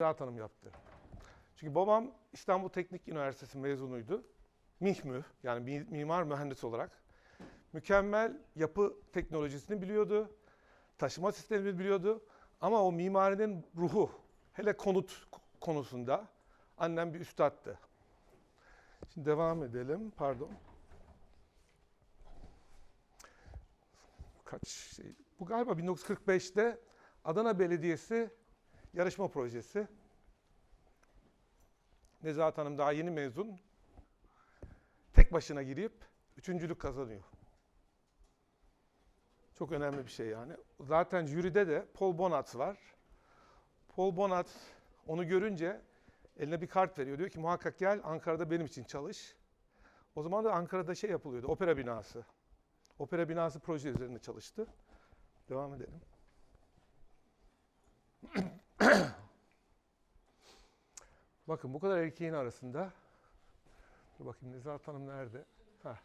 Rahat Hanım yaptı. Çünkü babam İstanbul Teknik Üniversitesi mezunuydu. MİHMÜ yani mi- mimar mühendis olarak. Mükemmel yapı teknolojisini biliyordu. Taşıma sistemini biliyordu. Ama o mimarinin ruhu, hele konut konusunda annem bir üstattı. Şimdi devam edelim. Pardon. Kaç şey? Bu galiba 1945'te Adana Belediyesi yarışma projesi. Nezahat Hanım daha yeni mezun. Tek başına girip üçüncülük kazanıyor. Çok önemli bir şey yani. Zaten jüride de Paul Bonat var. Paul Bonat onu görünce eline bir kart veriyor. Diyor ki muhakkak gel Ankara'da benim için çalış. O zaman da Ankara'da şey yapılıyordu, opera binası. Opera binası proje üzerinde çalıştı. Devam edelim. Bakın bu kadar erkeğin arasında Dur bakayım Nezahat Hanım nerede? Ha.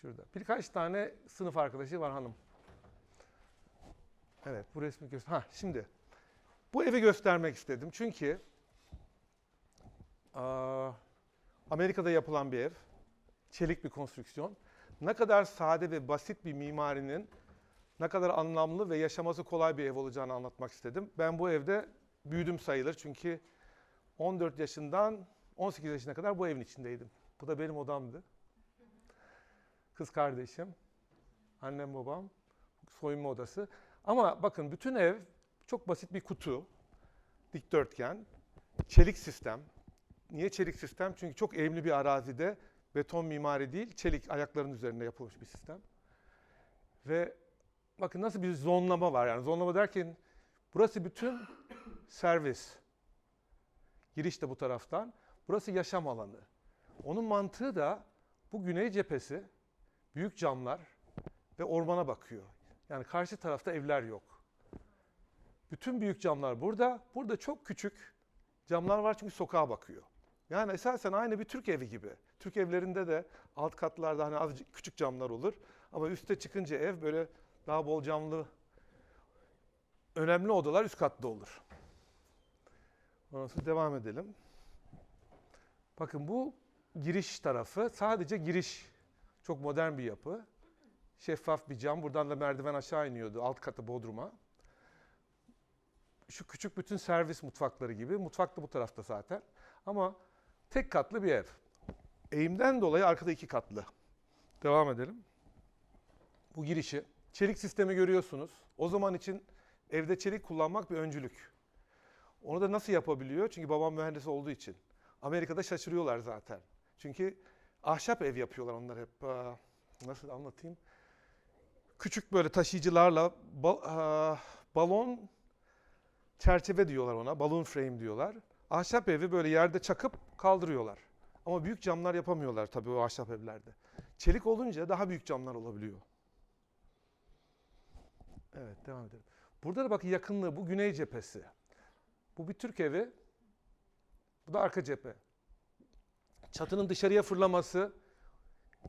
Şurada. Birkaç tane sınıf arkadaşı var hanım. Evet bu resmi göster. Ha şimdi bu evi göstermek istedim çünkü aa, Amerika'da yapılan bir ev. Çelik bir konstrüksiyon. Ne kadar sade ve basit bir mimarinin ne kadar anlamlı ve yaşaması kolay bir ev olacağını anlatmak istedim. Ben bu evde büyüdüm sayılır çünkü 14 yaşından 18 yaşına kadar bu evin içindeydim. Bu da benim odamdı. Kız kardeşim, annem babam, soyunma odası. Ama bakın bütün ev çok basit bir kutu, dikdörtgen, çelik sistem. Niye çelik sistem? Çünkü çok eğimli bir arazide beton mimari değil, çelik ayakların üzerinde yapılmış bir sistem. Ve bakın nasıl bir zonlama var yani zonlama derken burası bütün servis. Giriş de bu taraftan. Burası yaşam alanı. Onun mantığı da bu güney cephesi, büyük camlar ve ormana bakıyor. Yani karşı tarafta evler yok. Bütün büyük camlar burada. Burada çok küçük camlar var çünkü sokağa bakıyor. Yani esasen aynı bir Türk evi gibi. Türk evlerinde de alt katlarda hani azıcık küçük camlar olur. Ama üste çıkınca ev böyle daha bol camlı önemli odalar üst katta olur. Ondan devam edelim. Bakın bu giriş tarafı sadece giriş. Çok modern bir yapı. Şeffaf bir cam. Buradan da merdiven aşağı iniyordu alt katı bodruma. Şu küçük bütün servis mutfakları gibi. Mutfak da bu tarafta zaten. Ama tek katlı bir ev. Eğimden dolayı arkada iki katlı. Devam edelim. Bu girişi. Çelik sistemi görüyorsunuz. O zaman için evde çelik kullanmak bir öncülük. Onu da nasıl yapabiliyor? Çünkü babam mühendis olduğu için. Amerika'da şaşırıyorlar zaten. Çünkü ahşap ev yapıyorlar onlar hep. Nasıl anlatayım? Küçük böyle taşıyıcılarla balon çerçeve diyorlar ona. Balloon frame diyorlar. Ahşap evi böyle yerde çakıp kaldırıyorlar. Ama büyük camlar yapamıyorlar tabii o ahşap evlerde. Çelik olunca daha büyük camlar olabiliyor. Evet devam edelim. Burada da bakın yakınlığı bu güney cephesi. Bu bir Türk evi. Bu da arka cephe. Çatının dışarıya fırlaması,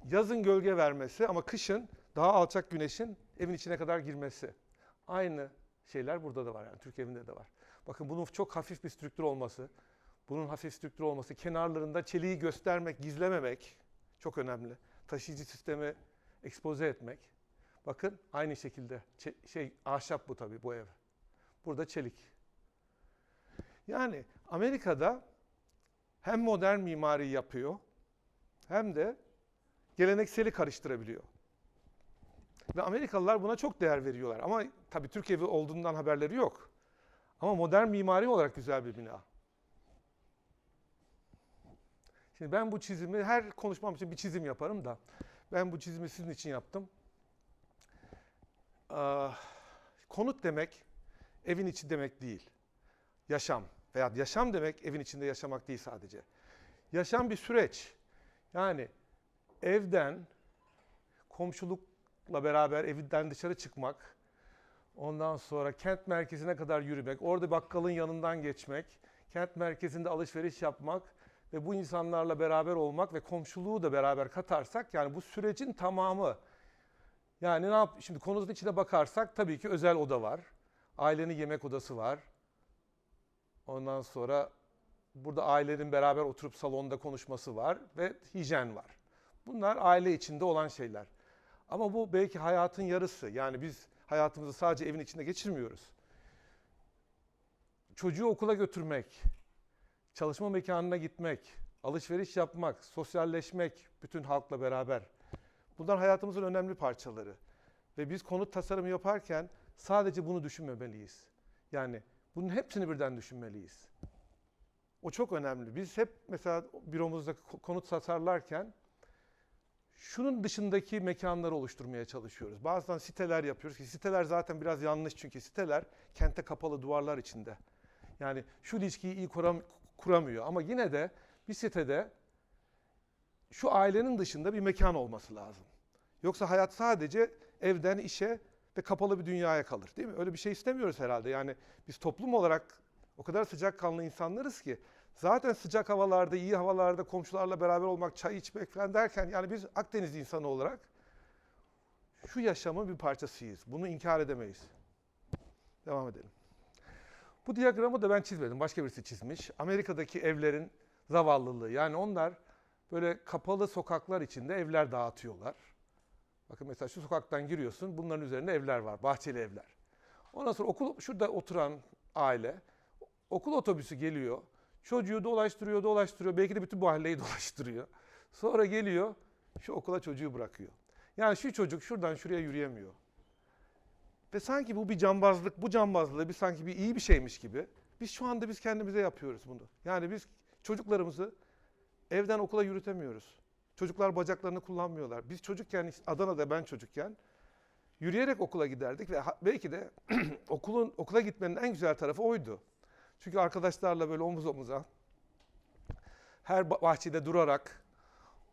yazın gölge vermesi ama kışın daha alçak güneşin evin içine kadar girmesi. Aynı şeyler burada da var yani Türk evinde de var. Bakın bunun çok hafif bir strüktür olması, bunun hafif strüktür olması, kenarlarında çeliği göstermek, gizlememek çok önemli. Taşıyıcı sistemi ekspoze etmek. Bakın aynı şekilde şey ahşap bu tabii bu ev. Burada çelik. Yani Amerika'da hem modern mimari yapıyor hem de gelenekseli karıştırabiliyor. Ve Amerikalılar buna çok değer veriyorlar. Ama tabii Türk evi olduğundan haberleri yok. Ama modern mimari olarak güzel bir bina. Şimdi ben bu çizimi her konuşmam için bir çizim yaparım da ben bu çizimi sizin için yaptım. Ah, konut demek evin içi demek değil. Yaşam veya yaşam demek evin içinde yaşamak değil sadece. Yaşam bir süreç. Yani evden komşulukla beraber evinden dışarı çıkmak, ondan sonra kent merkezine kadar yürümek, orada bakkalın yanından geçmek, kent merkezinde alışveriş yapmak ve bu insanlarla beraber olmak ve komşuluğu da beraber katarsak yani bu sürecin tamamı. Yani ne yap şimdi konunun içine bakarsak tabii ki özel oda var. Ailenin yemek odası var. Ondan sonra burada ailenin beraber oturup salonda konuşması var ve hijyen var. Bunlar aile içinde olan şeyler. Ama bu belki hayatın yarısı. Yani biz hayatımızı sadece evin içinde geçirmiyoruz. Çocuğu okula götürmek, çalışma mekanına gitmek, alışveriş yapmak, sosyalleşmek bütün halkla beraber. Bunlar hayatımızın önemli parçaları. Ve biz konut tasarımı yaparken sadece bunu düşünmemeliyiz. Yani bunun hepsini birden düşünmeliyiz. O çok önemli. Biz hep mesela büromuzda konut tasarlarken şunun dışındaki mekanları oluşturmaya çalışıyoruz. Bazen siteler yapıyoruz ki siteler zaten biraz yanlış çünkü siteler kente kapalı duvarlar içinde. Yani şu ilişkiyi iyi kuram, kuramıyor ama yine de bir sitede şu ailenin dışında bir mekan olması lazım. Yoksa hayat sadece evden işe ve kapalı bir dünyaya kalır değil mi? Öyle bir şey istemiyoruz herhalde. Yani biz toplum olarak o kadar sıcakkanlı insanlarız ki zaten sıcak havalarda, iyi havalarda komşularla beraber olmak, çay içmek falan derken yani biz Akdeniz insanı olarak şu yaşamın bir parçasıyız. Bunu inkar edemeyiz. Devam edelim. Bu diyagramı da ben çizmedim. Başka birisi çizmiş. Amerika'daki evlerin zavallılığı. Yani onlar böyle kapalı sokaklar içinde evler dağıtıyorlar. Bakın mesela şu sokaktan giriyorsun. Bunların üzerinde evler var. Bahçeli evler. Ondan sonra okul şurada oturan aile okul otobüsü geliyor. Çocuğu dolaştırıyor, dolaştırıyor. Belki de bütün mahalleyi dolaştırıyor. Sonra geliyor, şu okula çocuğu bırakıyor. Yani şu çocuk şuradan şuraya yürüyemiyor. Ve sanki bu bir cambazlık, bu cambazlığı bir sanki bir iyi bir şeymiş gibi. Biz şu anda biz kendimize yapıyoruz bunu. Yani biz çocuklarımızı evden okula yürütemiyoruz. Çocuklar bacaklarını kullanmıyorlar. Biz çocukken Adana'da ben çocukken yürüyerek okula giderdik ve belki de okulun okula gitmenin en güzel tarafı oydu. Çünkü arkadaşlarla böyle omuz omuza her bahçede durarak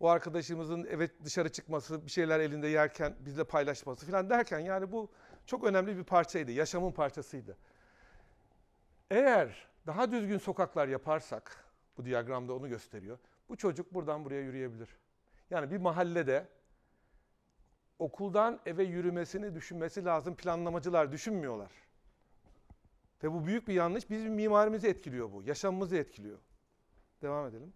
o arkadaşımızın evet dışarı çıkması, bir şeyler elinde yerken bizle paylaşması falan derken yani bu çok önemli bir parçaydı. Yaşamın parçasıydı. Eğer daha düzgün sokaklar yaparsak, bu diyagramda onu gösteriyor. Bu çocuk buradan buraya yürüyebilir. Yani bir mahallede okuldan eve yürümesini düşünmesi lazım. Planlamacılar düşünmüyorlar. Ve bu büyük bir yanlış. Bizim mimarimizi etkiliyor bu. Yaşamımızı etkiliyor. Devam edelim.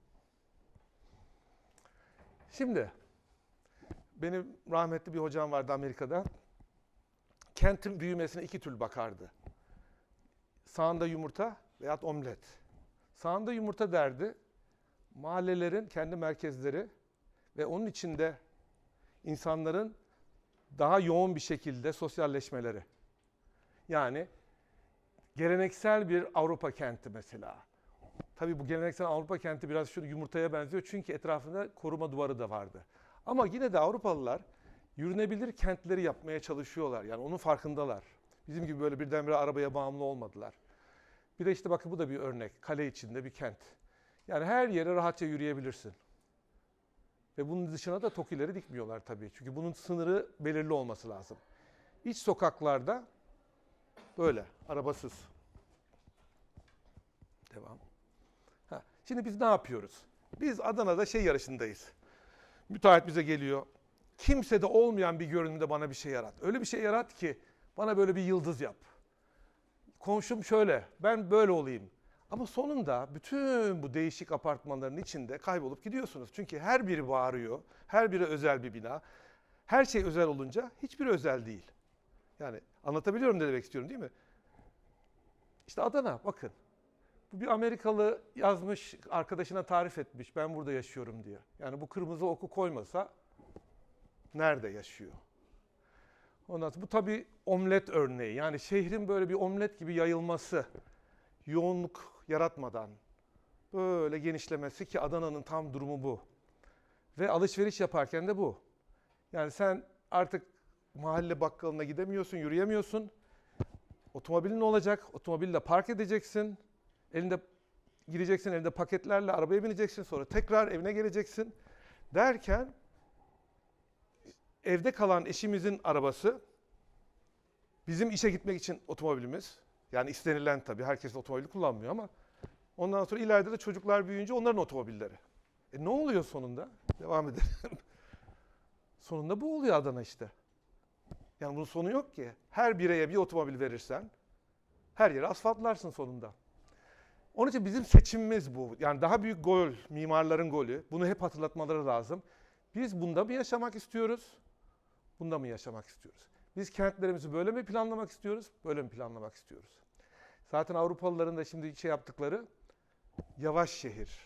Şimdi benim rahmetli bir hocam vardı Amerika'da. Kentin büyümesine iki türlü bakardı. Sağında yumurta veyahut omlet. Sağında yumurta derdi. Mahallelerin kendi merkezleri ve onun içinde insanların daha yoğun bir şekilde sosyalleşmeleri. Yani geleneksel bir Avrupa kenti mesela. Tabii bu geleneksel Avrupa kenti biraz şu yumurtaya benziyor çünkü etrafında koruma duvarı da vardı. Ama yine de Avrupalılar yürünebilir kentleri yapmaya çalışıyorlar. Yani onun farkındalar. Bizim gibi böyle birdenbire arabaya bağımlı olmadılar. Bir de işte bakın bu da bir örnek. Kale içinde bir kent. Yani her yere rahatça yürüyebilirsin. Ve bunun dışına da tokileri dikmiyorlar tabii. Çünkü bunun sınırı belirli olması lazım. İç sokaklarda böyle arabasız. Devam. Ha, şimdi biz ne yapıyoruz? Biz Adana'da şey yarışındayız. Müteahhit bize geliyor. Kimsede olmayan bir görünümde bana bir şey yarat. Öyle bir şey yarat ki bana böyle bir yıldız yap. Komşum şöyle, ben böyle olayım. Ama sonunda bütün bu değişik apartmanların içinde kaybolup gidiyorsunuz. Çünkü her biri bağırıyor, her biri özel bir bina. Her şey özel olunca hiçbiri özel değil. Yani anlatabiliyorum ne demek istiyorum değil mi? İşte Adana bakın. Bu bir Amerikalı yazmış, arkadaşına tarif etmiş. Ben burada yaşıyorum diye. Yani bu kırmızı oku koymasa nerede yaşıyor? Ondan sonra bu tabii omlet örneği. Yani şehrin böyle bir omlet gibi yayılması, yoğunluk yaratmadan böyle genişlemesi ki Adana'nın tam durumu bu. Ve alışveriş yaparken de bu. Yani sen artık mahalle bakkalına gidemiyorsun, yürüyemiyorsun. Otomobilin olacak, otomobille park edeceksin. Elinde gireceksin, elinde paketlerle arabaya bineceksin. Sonra tekrar evine geleceksin. Derken evde kalan eşimizin arabası, bizim işe gitmek için otomobilimiz. Yani istenilen tabii, herkes otomobili kullanmıyor ama ondan sonra ileride de çocuklar büyüyünce onların otomobilleri. E ne oluyor sonunda? Devam edelim. sonunda bu oluyor Adana işte. Yani bunun sonu yok ki. Her bireye bir otomobil verirsen her yeri asfaltlarsın sonunda. Onun için bizim seçimimiz bu. Yani daha büyük gol, mimarların golü. Bunu hep hatırlatmaları lazım. Biz bunda mı yaşamak istiyoruz? Bunda mı yaşamak istiyoruz? Biz kentlerimizi böyle mi planlamak istiyoruz? Böyle mi planlamak istiyoruz? Zaten Avrupalıların da şimdi şey yaptıkları yavaş şehir.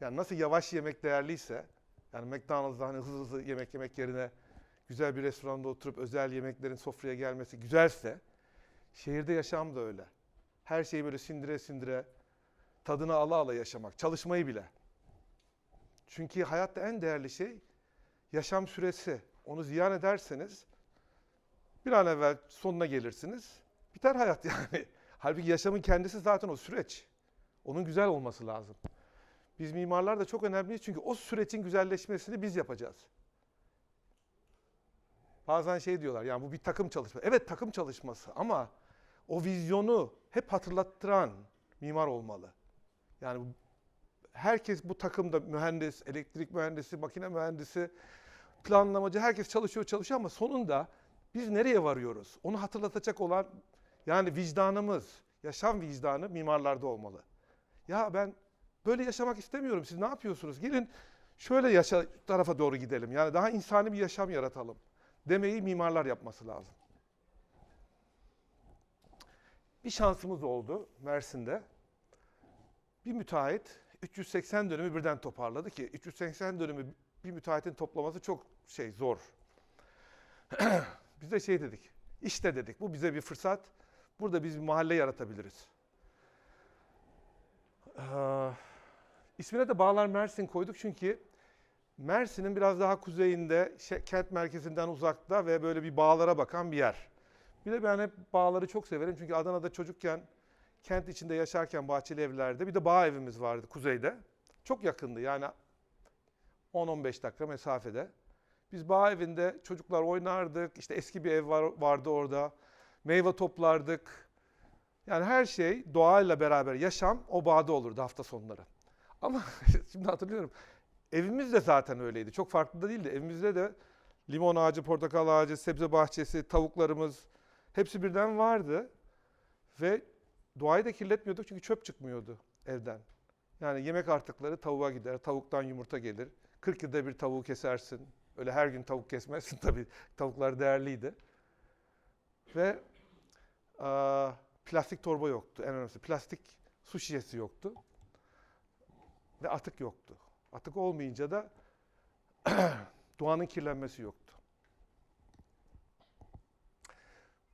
Yani nasıl yavaş yemek değerliyse, yani McDonald's'da hani hızlı hızlı yemek yemek yerine güzel bir restoranda oturup özel yemeklerin sofraya gelmesi güzelse, şehirde yaşam da öyle. Her şeyi böyle sindire sindire, tadını ala ala yaşamak, çalışmayı bile. Çünkü hayatta en değerli şey yaşam süresi. Onu ziyan ederseniz bir an evvel sonuna gelirsiniz. Biter hayat yani. Halbuki yaşamın kendisi zaten o süreç. Onun güzel olması lazım. Biz mimarlar da çok önemliyiz çünkü o sürecin güzelleşmesini biz yapacağız. Bazen şey diyorlar yani bu bir takım çalışması. Evet takım çalışması ama o vizyonu hep hatırlattıran mimar olmalı. Yani herkes bu takımda mühendis, elektrik mühendisi, makine mühendisi, planlamacı herkes çalışıyor çalışıyor ama sonunda biz nereye varıyoruz? Onu hatırlatacak olan yani vicdanımız, yaşam vicdanı mimarlarda olmalı. Ya ben böyle yaşamak istemiyorum. Siz ne yapıyorsunuz? Gelin şöyle yaşa tarafa doğru gidelim. Yani daha insani bir yaşam yaratalım. Demeyi mimarlar yapması lazım. Bir şansımız oldu Mersin'de. Bir müteahhit 380 dönümü birden toparladı ki 380 dönümü bir müteahhitin toplaması çok şey zor. Biz de şey dedik. İşte dedik bu bize bir fırsat. Burada biz bir mahalle yaratabiliriz. Ee, ismine de Bağlar Mersin koyduk çünkü Mersin'in biraz daha kuzeyinde, şey- kent merkezinden uzakta ve böyle bir bağlara bakan bir yer. Bir de ben hep bağları çok severim çünkü Adana'da çocukken kent içinde yaşarken bahçeli evlerde bir de bağ evimiz vardı kuzeyde. Çok yakındı yani 10-15 dakika mesafede. Biz bağ evinde çocuklar oynardık. İşte eski bir ev var, vardı orada. Meyve toplardık. Yani her şey doğayla beraber yaşam o bağda olurdu hafta sonları. Ama şimdi hatırlıyorum. Evimiz de zaten öyleydi. Çok farklı da değildi. Evimizde de limon ağacı, portakal ağacı, sebze bahçesi, tavuklarımız hepsi birden vardı. Ve doğayı da kirletmiyorduk çünkü çöp çıkmıyordu evden. Yani yemek artıkları tavuğa gider, tavuktan yumurta gelir. 40 yılda bir tavuğu kesersin. Öyle her gün tavuk kesmezsin tabii. Tavuklar değerliydi. Ve aa, plastik torba yoktu en önemlisi. Plastik su şişesi yoktu. Ve atık yoktu. Atık olmayınca da doğanın kirlenmesi yoktu.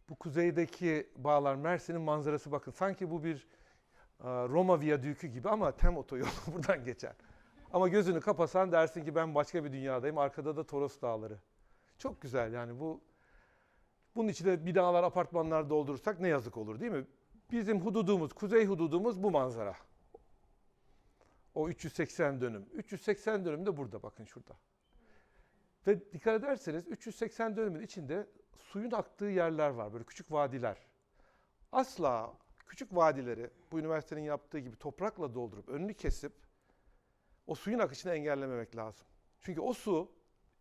Bu kuzeydeki bağlar Mersin'in manzarası bakın. Sanki bu bir Roma viyadükü gibi ama tem otoyolu buradan geçer. Ama gözünü kapasan dersin ki ben başka bir dünyadayım. Arkada da Toros Dağları. Çok güzel yani bu. Bunun içine binalar, apartmanlar doldurursak ne yazık olur değil mi? Bizim hududumuz, kuzey hududumuz bu manzara. O 380 dönüm. 380 dönüm de burada bakın şurada. Ve dikkat ederseniz 380 dönümün içinde suyun aktığı yerler var. Böyle küçük vadiler. Asla küçük vadileri bu üniversitenin yaptığı gibi toprakla doldurup önünü kesip o suyun akışını engellememek lazım. Çünkü o su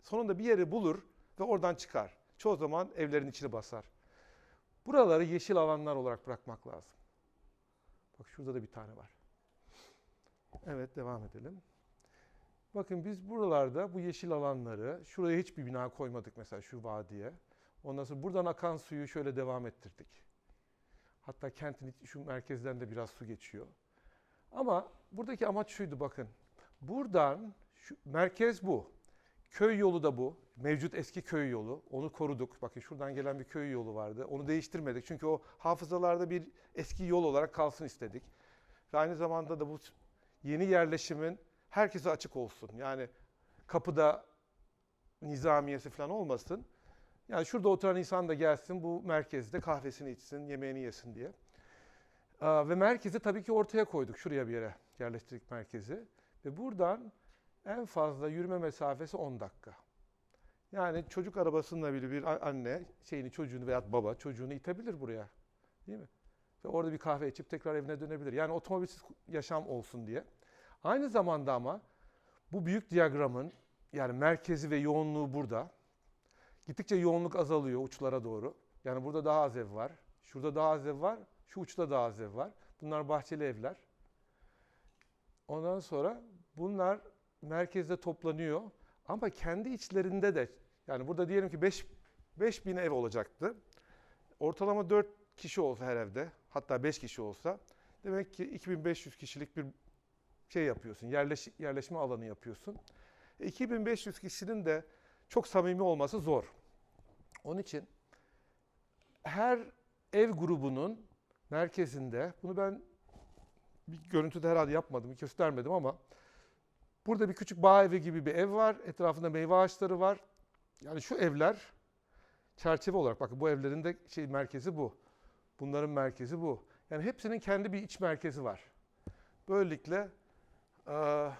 sonunda bir yeri bulur ve oradan çıkar. Çoğu zaman evlerin içini basar. Buraları yeşil alanlar olarak bırakmak lazım. Bak şurada da bir tane var. Evet devam edelim. Bakın biz buralarda bu yeşil alanları, şuraya hiçbir bina koymadık mesela şu vadiye. Ondan sonra buradan akan suyu şöyle devam ettirdik. Hatta kentin şu merkezden de biraz su geçiyor. Ama buradaki amaç şuydu bakın. Buradan şu merkez bu. Köy yolu da bu. Mevcut eski köy yolu. Onu koruduk. Bakın şuradan gelen bir köy yolu vardı. Onu değiştirmedik. Çünkü o hafızalarda bir eski yol olarak kalsın istedik. Ve aynı zamanda da bu yeni yerleşimin herkese açık olsun. Yani kapıda nizamiyesi falan olmasın. Yani şurada oturan insan da gelsin bu merkezde kahvesini içsin, yemeğini yesin diye. Aa, ve merkezi tabii ki ortaya koyduk. Şuraya bir yere yerleştirdik merkezi. Ve buradan en fazla yürüme mesafesi 10 dakika. Yani çocuk arabasıyla bile bir anne şeyini çocuğunu veya baba çocuğunu itebilir buraya. Değil mi? Ve orada bir kahve içip tekrar evine dönebilir. Yani otomobilsiz yaşam olsun diye. Aynı zamanda ama bu büyük diyagramın yani merkezi ve yoğunluğu burada. Gittikçe yoğunluk azalıyor uçlara doğru. Yani burada daha az ev var. Şurada daha az ev var. Şu uçta daha az ev var. Bunlar bahçeli evler. Ondan sonra bunlar merkezde toplanıyor ama kendi içlerinde de yani burada diyelim ki 5 5000 ev olacaktı. Ortalama 4 kişi olsa her evde hatta 5 kişi olsa demek ki 2500 kişilik bir şey yapıyorsun. Yerleş, yerleşme alanı yapıyorsun. E, 2500 kişinin de çok samimi olması zor. Onun için her ev grubunun merkezinde bunu ben bir görüntüde herhalde yapmadım, göstermedim ama burada bir küçük bağ evi gibi bir ev var. Etrafında meyve ağaçları var. Yani şu evler çerçeve olarak bakın bu evlerin de şey merkezi bu. Bunların merkezi bu. Yani hepsinin kendi bir iç merkezi var. Böylelikle eee,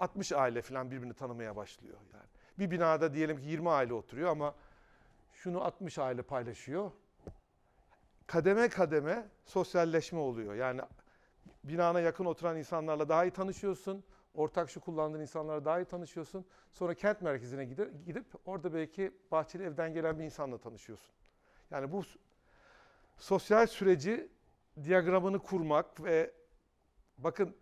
60 aile falan birbirini tanımaya başlıyor yani. Bir binada diyelim ki 20 aile oturuyor ama şunu 60 aile paylaşıyor. Kademe kademe sosyalleşme oluyor. Yani binana yakın oturan insanlarla daha iyi tanışıyorsun. Ortak şu kullandığın insanlarla daha iyi tanışıyorsun. Sonra kent merkezine gidip, gidip orada belki bahçeli evden gelen bir insanla tanışıyorsun. Yani bu sosyal süreci diyagramını kurmak ve bakın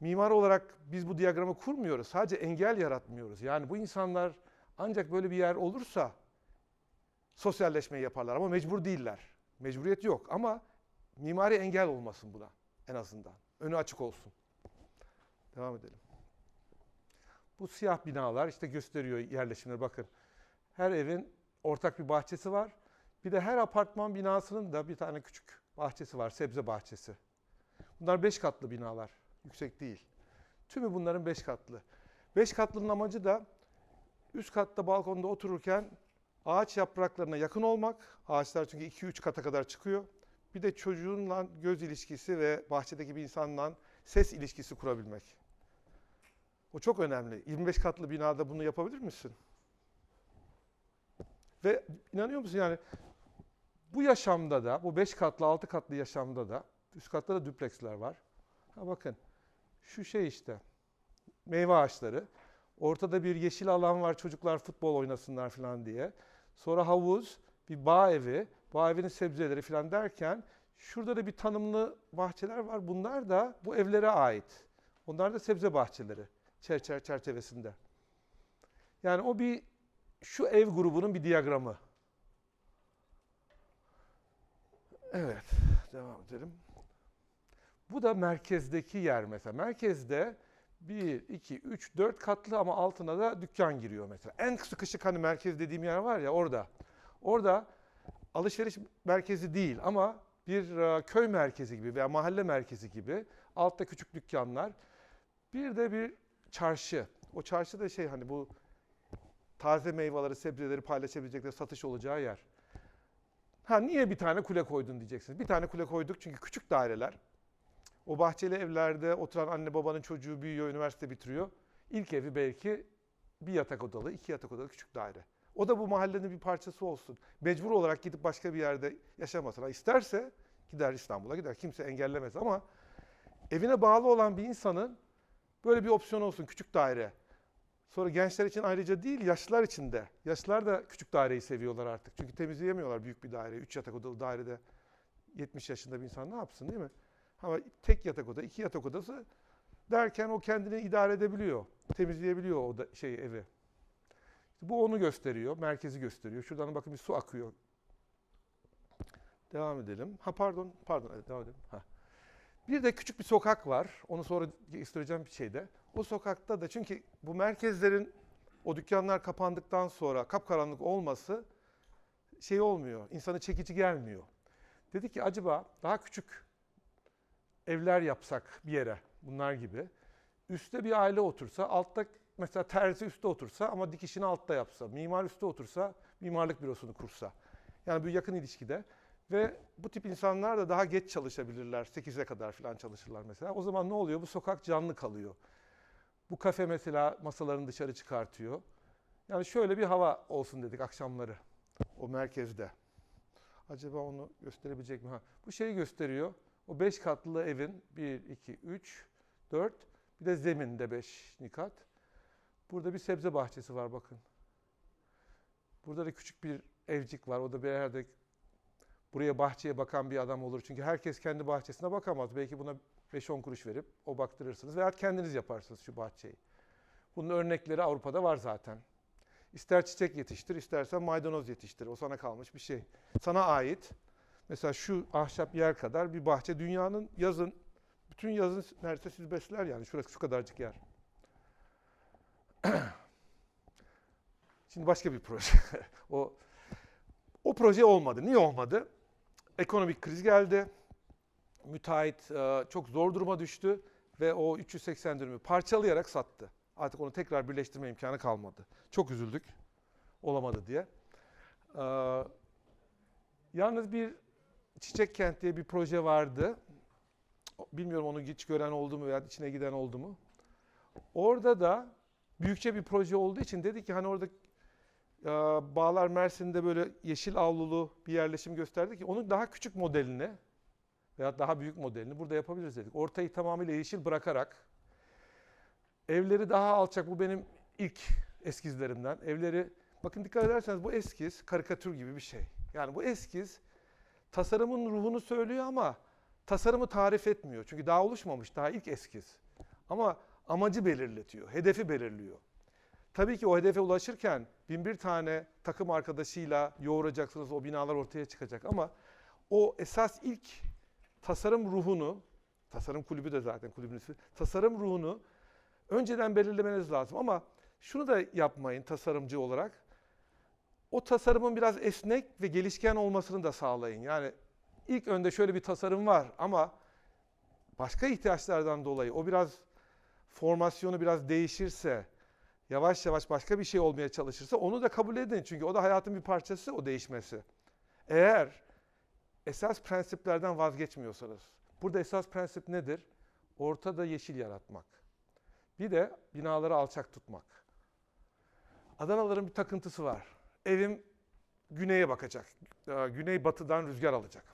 mimar olarak biz bu diyagramı kurmuyoruz. Sadece engel yaratmıyoruz. Yani bu insanlar ancak böyle bir yer olursa sosyalleşmeyi yaparlar ama mecbur değiller. Mecburiyet yok ama mimari engel olmasın buna en azından. Önü açık olsun. Devam edelim. Bu siyah binalar işte gösteriyor yerleşimleri bakın. Her evin ortak bir bahçesi var. Bir de her apartman binasının da bir tane küçük bahçesi var, sebze bahçesi. Bunlar beş katlı binalar, yüksek değil. Tümü bunların beş katlı. Beş katlının amacı da üst katta balkonda otururken ağaç yapraklarına yakın olmak. Ağaçlar çünkü 2-3 kata kadar çıkıyor. Bir de çocuğunla göz ilişkisi ve bahçedeki bir insanla ses ilişkisi kurabilmek. O çok önemli. 25 katlı binada bunu yapabilir misin? Ve inanıyor musun yani bu yaşamda da, bu 5 katlı, 6 katlı yaşamda da, üst katta da düpleksler var. Ha bakın, şu şey işte, meyve ağaçları. Ortada bir yeşil alan var, çocuklar futbol oynasınlar falan diye. Sonra havuz, bir bağ evi, bağ evinin sebzeleri falan derken şurada da bir tanımlı bahçeler var. Bunlar da bu evlere ait. Onlar da sebze bahçeleri çerçeve çerçevesinde. Yani o bir şu ev grubunun bir diyagramı. Evet, devam edelim. Bu da merkezdeki yer mesela. Merkezde 1, 2, 3, 4 katlı ama altına da dükkan giriyor mesela. En sıkışık hani merkez dediğim yer var ya orada. Orada alışveriş merkezi değil ama bir e, köy merkezi gibi veya mahalle merkezi gibi altta küçük dükkanlar. Bir de bir çarşı. O çarşı da şey hani bu taze meyveleri, sebzeleri paylaşabilecekleri satış olacağı yer. Ha niye bir tane kule koydun diyeceksiniz. Bir tane kule koyduk çünkü küçük daireler. O bahçeli evlerde oturan anne babanın çocuğu büyüyor, üniversite bitiriyor. İlk evi belki bir yatak odalı, iki yatak odalı küçük daire. O da bu mahallenin bir parçası olsun. Mecbur olarak gidip başka bir yerde yaşamasın. Ha, isterse gider İstanbul'a gider. Kimse engellemez ama evine bağlı olan bir insanın böyle bir opsiyon olsun. Küçük daire. Sonra gençler için ayrıca değil, yaşlılar için de. Yaşlılar da küçük daireyi seviyorlar artık. Çünkü temizleyemiyorlar büyük bir daire. Üç yatak odalı dairede 70 yaşında bir insan ne yapsın değil mi? Ama tek yatak oda, iki yatak odası derken o kendini idare edebiliyor. Temizleyebiliyor o da şey evi. Bu onu gösteriyor, merkezi gösteriyor. Şuradan bakın bir su akıyor. Devam edelim. Ha pardon, pardon, devam edelim. Ha. Bir de küçük bir sokak var. Onu sonra göstereceğim bir şeyde. O sokakta da çünkü bu merkezlerin o dükkanlar kapandıktan sonra kapkaranlık olması şey olmuyor. insanı çekici gelmiyor. Dedi ki acaba daha küçük evler yapsak bir yere bunlar gibi. Üste bir aile otursa, altta mesela terzi üstte otursa ama dikişini altta yapsa, mimar üstte otursa, mimarlık bürosunu kursa. Yani bu yakın ilişkide ve bu tip insanlar da daha geç çalışabilirler. 8'e kadar falan çalışırlar mesela. O zaman ne oluyor? Bu sokak canlı kalıyor. Bu kafe mesela masalarını dışarı çıkartıyor. Yani şöyle bir hava olsun dedik akşamları o merkezde. Acaba onu gösterebilecek mi? Ha, bu şeyi gösteriyor. O 5 katlı evin 1, 2, 3, 4 bir de zeminde 5 kat. Burada bir sebze bahçesi var bakın. Burada da küçük bir evcik var. O da bir yerde buraya bahçeye bakan bir adam olur. Çünkü herkes kendi bahçesine bakamaz. Belki buna 5-10 kuruş verip o baktırırsınız veya kendiniz yaparsınız şu bahçeyi. Bunun örnekleri Avrupa'da var zaten. İster çiçek yetiştir, istersen maydanoz yetiştir. O sana kalmış bir şey. Sana ait. Mesela şu ahşap yer kadar bir bahçe dünyanın yazın, bütün yazın neredeyse sizi besler yani. Şurası şu kadarcık yer. Şimdi başka bir proje. o o proje olmadı. Niye olmadı? Ekonomik kriz geldi. Müteahhit e, çok zor duruma düştü ve o 380 dönümü parçalayarak sattı. Artık onu tekrar birleştirme imkanı kalmadı. Çok üzüldük. Olamadı diye. Ee, yalnız bir Çiçek Kent diye bir proje vardı. Bilmiyorum onu hiç gören oldu mu veya içine giden oldu mu? Orada da büyükçe bir proje olduğu için dedi ki hani orada e, Bağlar Mersin'de böyle yeşil avlulu bir yerleşim gösterdi ki onun daha küçük modelini veya daha büyük modelini burada yapabiliriz dedik. Ortayı tamamıyla yeşil bırakarak evleri daha alçak bu benim ilk eskizlerimden. Evleri bakın dikkat ederseniz bu eskiz karikatür gibi bir şey. Yani bu eskiz tasarımın ruhunu söylüyor ama tasarımı tarif etmiyor. Çünkü daha oluşmamış, daha ilk eskiz. Ama amacı belirletiyor, hedefi belirliyor. Tabii ki o hedefe ulaşırken bin bir tane takım arkadaşıyla yoğuracaksınız, o binalar ortaya çıkacak ama o esas ilk tasarım ruhunu, tasarım kulübü de zaten kulübün ismi, tasarım ruhunu önceden belirlemeniz lazım ama şunu da yapmayın tasarımcı olarak. O tasarımın biraz esnek ve gelişken olmasını da sağlayın. Yani ilk önde şöyle bir tasarım var ama başka ihtiyaçlardan dolayı o biraz formasyonu biraz değişirse, yavaş yavaş başka bir şey olmaya çalışırsa onu da kabul edin. Çünkü o da hayatın bir parçası o değişmesi. Eğer esas prensiplerden vazgeçmiyorsanız, burada esas prensip nedir? Ortada yeşil yaratmak. Bir de binaları alçak tutmak. Adanalıların bir takıntısı var. Evim güneye bakacak. Ee, Güney batıdan rüzgar alacak.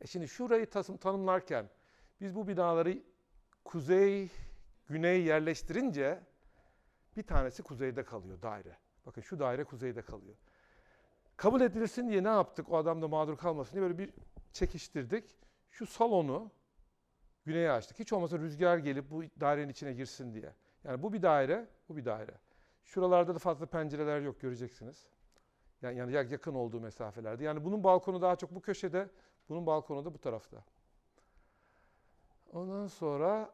E şimdi şurayı tanımlarken biz bu binaları kuzey, güney yerleştirince bir tanesi kuzeyde kalıyor daire. Bakın şu daire kuzeyde kalıyor. Kabul edilsin diye ne yaptık o adam da mağdur kalmasın diye böyle bir çekiştirdik. Şu salonu güneye açtık. Hiç olmazsa rüzgar gelip bu dairenin içine girsin diye. Yani bu bir daire, bu bir daire. Şuralarda da fazla pencereler yok göreceksiniz. Yani, yani yakın olduğu mesafelerde. Yani bunun balkonu daha çok bu köşede, bunun balkonu da bu tarafta. Ondan sonra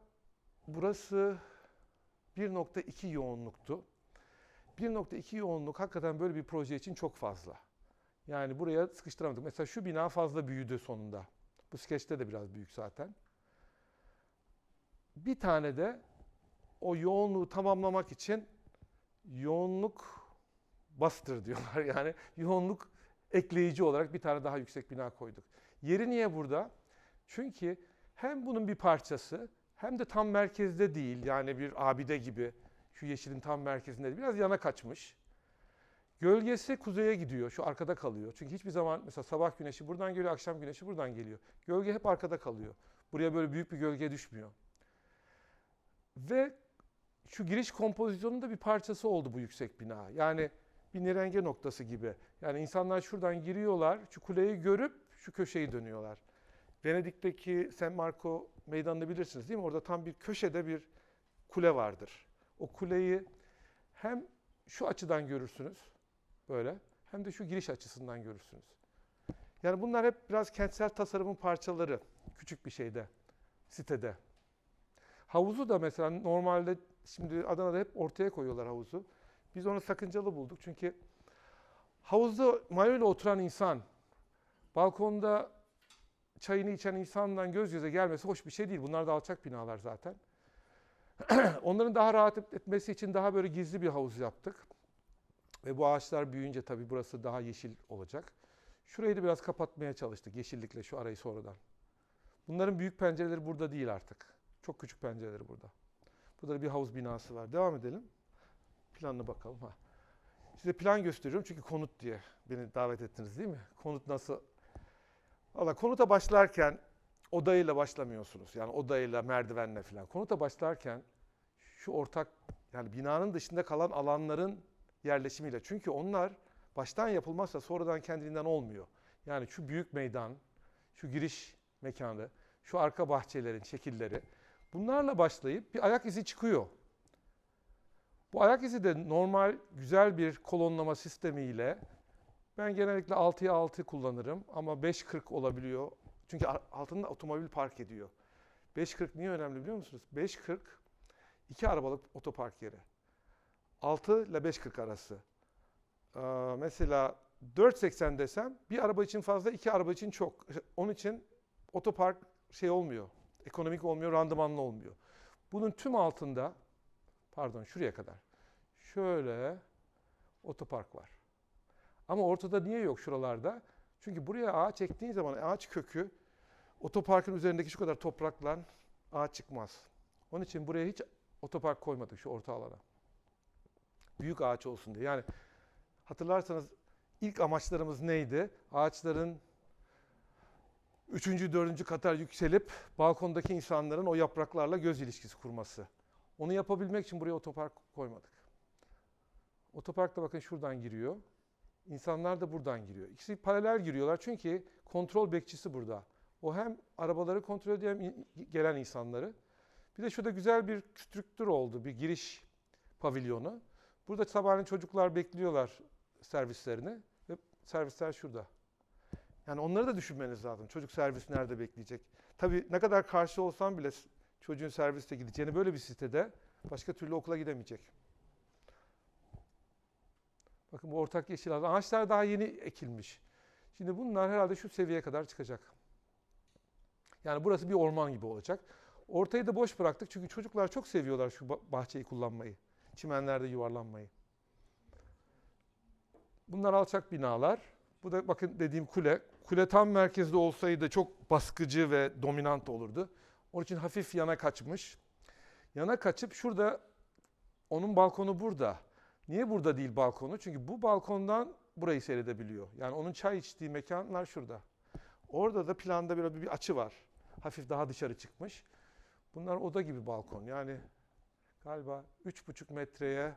burası 1.2 yoğunluktu. 1.2 yoğunluk hakikaten böyle bir proje için çok fazla. Yani buraya sıkıştıramadık. Mesela şu bina fazla büyüdü sonunda. Bu skeçte de biraz büyük zaten. Bir tane de o yoğunluğu tamamlamak için yoğunluk bastır diyorlar. Yani yoğunluk ekleyici olarak bir tane daha yüksek bina koyduk. Yeri niye burada? Çünkü hem bunun bir parçası hem de tam merkezde değil. Yani bir abide gibi şu yeşilin tam merkezinde değil. Biraz yana kaçmış. Gölgesi kuzeye gidiyor. Şu arkada kalıyor. Çünkü hiçbir zaman mesela sabah güneşi buradan geliyor, akşam güneşi buradan geliyor. Gölge hep arkada kalıyor. Buraya böyle büyük bir gölge düşmüyor. Ve şu giriş kompozisyonunun da bir parçası oldu bu yüksek bina. Yani bir nirenge noktası gibi. Yani insanlar şuradan giriyorlar, şu kuleyi görüp şu köşeyi dönüyorlar. Venedik'teki San Marco meydanını bilirsiniz değil mi? Orada tam bir köşede bir kule vardır. O kuleyi hem şu açıdan görürsünüz böyle hem de şu giriş açısından görürsünüz. Yani bunlar hep biraz kentsel tasarımın parçaları küçük bir şeyde, sitede. Havuzu da mesela normalde şimdi Adana'da hep ortaya koyuyorlar havuzu. Biz onu sakıncalı bulduk çünkü havuzda mayoyla oturan insan, balkonda çayını içen insandan göz göze gelmesi hoş bir şey değil. Bunlar da alçak binalar zaten. Onların daha rahat etmesi için daha böyle gizli bir havuz yaptık. Ve bu ağaçlar büyüyünce tabii burası daha yeşil olacak. Şurayı da biraz kapatmaya çalıştık yeşillikle şu arayı sonradan. Bunların büyük pencereleri burada değil artık. Çok küçük pencereleri burada. Burada da bir havuz binası var. Devam edelim. Planına bakalım. Ha. Size plan gösteriyorum çünkü konut diye beni davet ettiniz değil mi? Konut nasıl? Valla konuta başlarken odayla başlamıyorsunuz. Yani odayla, merdivenle falan. Konuta başlarken şu ortak yani binanın dışında kalan alanların yerleşimiyle. Çünkü onlar baştan yapılmazsa sonradan kendiliğinden olmuyor. Yani şu büyük meydan, şu giriş mekanı, şu arka bahçelerin şekilleri. Bunlarla başlayıp bir ayak izi çıkıyor. Bu ayak izi de normal güzel bir kolonlama sistemiyle ben genellikle 6'ya 6 kullanırım ama 5.40 olabiliyor. Çünkü altında otomobil park ediyor. 5.40 niye önemli biliyor musunuz? 5.40 iki arabalık otopark yeri. 6 ile 5.40 arası. Ee, mesela 4.80 desem bir araba için fazla, iki araba için çok. Onun için otopark şey olmuyor. Ekonomik olmuyor, randımanlı olmuyor. Bunun tüm altında, pardon şuraya kadar, şöyle otopark var. Ama ortada niye yok şuralarda? Çünkü buraya ağaç ektiğin zaman ağaç kökü otoparkın üzerindeki şu kadar toprakla ağaç çıkmaz. Onun için buraya hiç otopark koymadık şu orta alana. Büyük ağaç olsun diye. Yani hatırlarsanız ilk amaçlarımız neydi? Ağaçların üçüncü, dördüncü katar yükselip balkondaki insanların o yapraklarla göz ilişkisi kurması. Onu yapabilmek için buraya otopark koymadık. Otopark da bakın şuradan giriyor. İnsanlar da buradan giriyor. İkisi paralel giriyorlar çünkü kontrol bekçisi burada. O hem arabaları kontrol ediyor hem gelen insanları. Bir de şurada güzel bir strüktür oldu, bir giriş pavilyonu. Burada sabahleyin çocuklar bekliyorlar servislerini ve servisler şurada. Yani onları da düşünmeniz lazım. Çocuk servis nerede bekleyecek? Tabii ne kadar karşı olsam bile çocuğun serviste gideceğini böyle bir sitede başka türlü okula gidemeyecek. Bakın bu ortak yeşil alan. Ağaçlar daha yeni ekilmiş. Şimdi bunlar herhalde şu seviyeye kadar çıkacak. Yani burası bir orman gibi olacak. Ortayı da boş bıraktık çünkü çocuklar çok seviyorlar şu ba- bahçeyi kullanmayı. Çimenlerde yuvarlanmayı. Bunlar alçak binalar. Bu da bakın dediğim kule. Kule tam merkezde olsaydı çok baskıcı ve dominant olurdu. Onun için hafif yana kaçmış. Yana kaçıp şurada onun balkonu burada. Niye burada değil balkonu? Çünkü bu balkondan burayı seyredebiliyor. Yani onun çay içtiği mekanlar şurada. Orada da planda böyle bir açı var. Hafif daha dışarı çıkmış. Bunlar oda gibi balkon. Yani galiba 3,5 metreye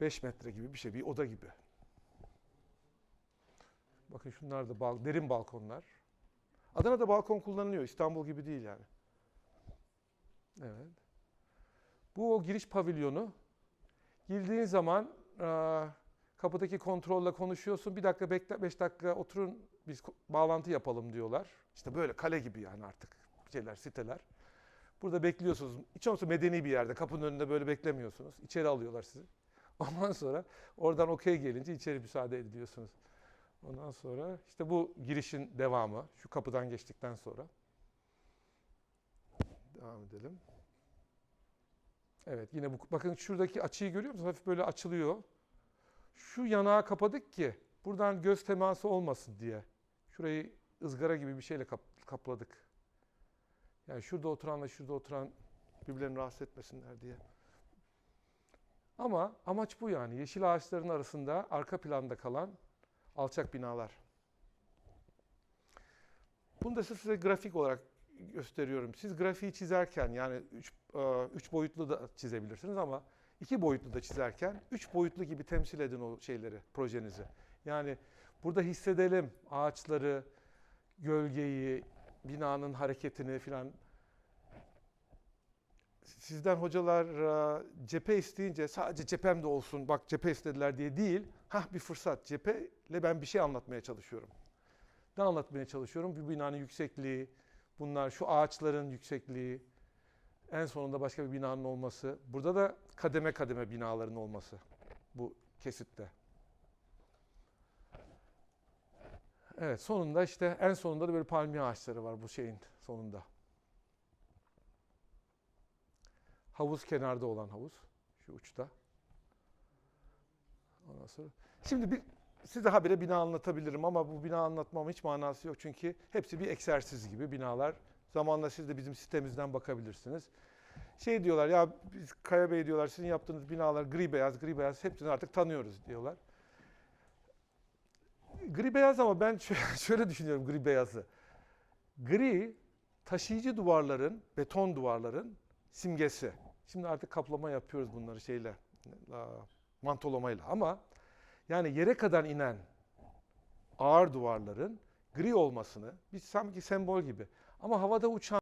5 metre gibi bir şey. Bir oda gibi. Bakın şunlar da bal, derin balkonlar. Adana'da balkon kullanılıyor. İstanbul gibi değil yani. Evet. Bu o giriş pavilyonu. Girdiğin zaman kapıdaki kontrolle konuşuyorsun. Bir dakika bekle, beş dakika oturun biz bağlantı yapalım diyorlar. İşte böyle kale gibi yani artık şeyler, siteler. Burada bekliyorsunuz. Hiç olmazsa medeni bir yerde. Kapının önünde böyle beklemiyorsunuz. İçeri alıyorlar sizi. Ondan sonra oradan okey gelince içeri müsaade ediyorsunuz. Ondan sonra işte bu girişin devamı. Şu kapıdan geçtikten sonra. Devam edelim. Evet yine bu bakın şuradaki açıyı görüyor musunuz? Hafif böyle açılıyor. Şu yanağı kapadık ki buradan göz teması olmasın diye. Şurayı ızgara gibi bir şeyle kap- kapladık. Yani şurada oturanla şurada oturan birbirlerini rahatsız etmesinler diye. Ama amaç bu yani. Yeşil ağaçların arasında arka planda kalan alçak binalar. Bunu da size grafik olarak gösteriyorum. Siz grafiği çizerken yani üç, e, üç boyutlu da çizebilirsiniz ama iki boyutlu da çizerken üç boyutlu gibi temsil edin o şeyleri, projenizi. Yani burada hissedelim ağaçları, gölgeyi, binanın hareketini filan. Sizden hocalar cephe isteyince sadece cephem de olsun, bak cephe istediler diye değil. Hah bir fırsat, cepheyle ben bir şey anlatmaya çalışıyorum. Ne anlatmaya çalışıyorum? Bir binanın yüksekliği, bunlar şu ağaçların yüksekliği, en sonunda başka bir binanın olması. Burada da kademe kademe binaların olması bu kesitte. Evet sonunda işte en sonunda da böyle palmiye ağaçları var bu şeyin sonunda. Havuz kenarda olan havuz. Şu uçta. Ondan sonra. Şimdi bir size habire bina anlatabilirim ama bu bina anlatmam hiç manası yok. Çünkü hepsi bir egzersiz gibi binalar. Zamanla siz de bizim sitemizden bakabilirsiniz. Şey diyorlar ya biz Kaya Bey diyorlar sizin yaptığınız binalar gri beyaz gri beyaz hepsini artık tanıyoruz diyorlar. Gri beyaz ama ben şö- şöyle düşünüyorum gri beyazı. Gri taşıyıcı duvarların, beton duvarların simgesi. Şimdi artık kaplama yapıyoruz bunları şeyle, mantolamayla ama yani yere kadar inen ağır duvarların gri olmasını biz sanki sembol gibi. Ama havada uçan